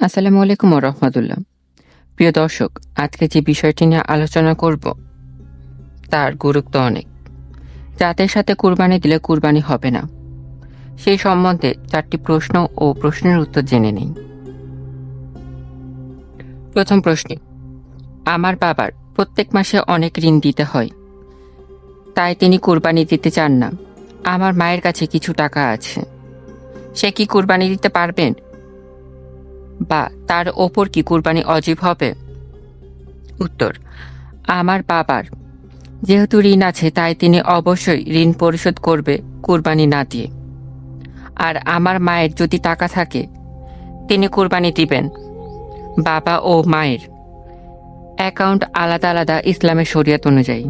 আসসালামু আলাইকুম রহমতুল্লাহ। প্রিয় দর্শক, আজকে যে বিষয়টি নিয়ে আলোচনা করব, তার গুরুত্ব অনেক। জাতের সাথে কুরবানি দিলে কুরবানি হবে না। সেই সম্বন্ধে চারটি প্রশ্ন ও প্রশ্নের উত্তর জেনে নিই প্রথম প্রশ্ন, আমার বাবার প্রত্যেক মাসে অনেক ঋণ দিতে হয়, তাই তিনি কুরবানি দিতে চান না। আমার মায়ের কাছে কিছু টাকা আছে। সে কি কুরবানি দিতে পারবেন? বা তার ওপর কি কুরবানি অজীব হবে? উত্তর, আমার বাবার। যেহেতু ঋণ আছে, তাই তিনি অবশ্যই ঋণ পরিশোধ করবে কুরবানি না দিয়ে। আর আমার মায়ের যদি টাকা থাকে, তিনি কুরবানি দিবেন, বাবা ও মায়ের। অ্যাকাউন্ট আলাদা আলাদা ইসলামের শরিয়ত অনুযায়ী।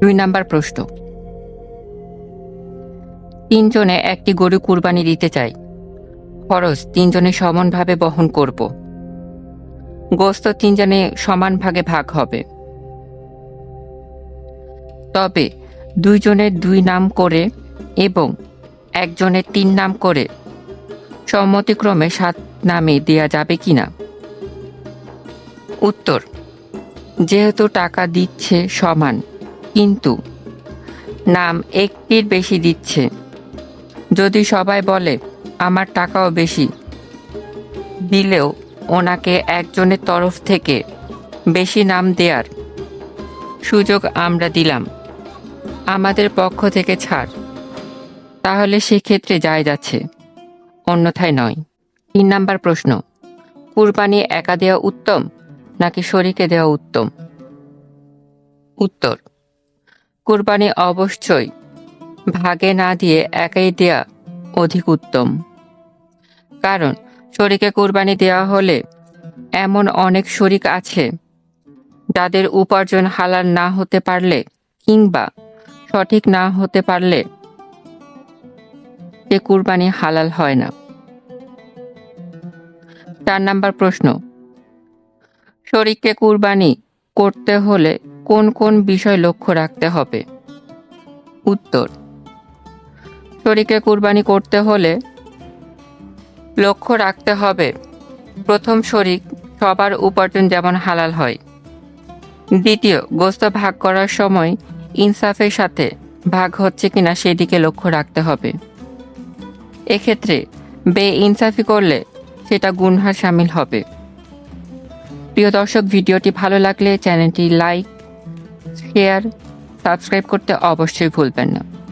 দুই নাম্বার প্রশ্ন। তিনজনে একটি গরু কুরবানি দিতে চাই খরচ তিনজনে সমানভাবে বহন করব। গোস্ত তিনজনে সমান ভাগে ভাগ হবে। তবে দুইজনের দুই নাম করে এবং একজনের তিন নাম করে সম্মতিক্রমে সাত নামে দেয়া যাবে কি না? উত্তর, যেহেতু টাকা দিচ্ছে সমান, কিন্তু নাম একটির বেশি দিচ্ছে। যদি সবাই বলে আমার টাকাও বেশি। দিলেও ওনাকে একজনের তরফ থেকে বেশি নাম দেয়ার সুযোগ আমরা দিলাম। আমাদের পক্ষ থেকে ছাড়। তাহলে সেক্ষেত্রে যায় যাচ্ছে। অন্যথায় নয়। তিন নাম্বার প্রশ্ন, কুরবানি একা দেওয়া উত্তম নাকি শরীকে দেওয়া উত্তম? উত্তর, কুরবানি অবশ্যই ভাগে না দিয়ে একাই দেয়া অধিক উত্তম। কারণ শরীকে কুরবানি দেওয়া হলে এমন অনেক শরিক আছে, যাদের উপার্জন হালাল না হতে পারলে কিংবা সঠিক না হতে পারলে সে কুরবানি হালাল হয় না। চার নাম্বার প্রশ্ন, শরীককে কুরবানি করতে হলে কোন কোন বিষয় লক্ষ্য রাখতে হবে? উত্তর শরীকে কুরবানি করতে হলে লক্ষ্য রাখতে হবে। প্রথম শরিক সবার উপার্জন যেমন হালাল হয়। দ্বিতীয়, গোস্ত ভাগ করার সময় ইনসাফের সাথে ভাগ হচ্ছে কিনা সেদিকে লক্ষ্য রাখতে হবে। এক্ষেত্রে বে ইনসাফি করলে সেটা গুনহার সামিল হবে। প্রিয় দর্শক, ভিডিওটি ভালো লাগলে চ্যানেলটি লাইক, শেয়ার, সাবস্ক্রাইব করতে অবশ্যই ভুলবেন না।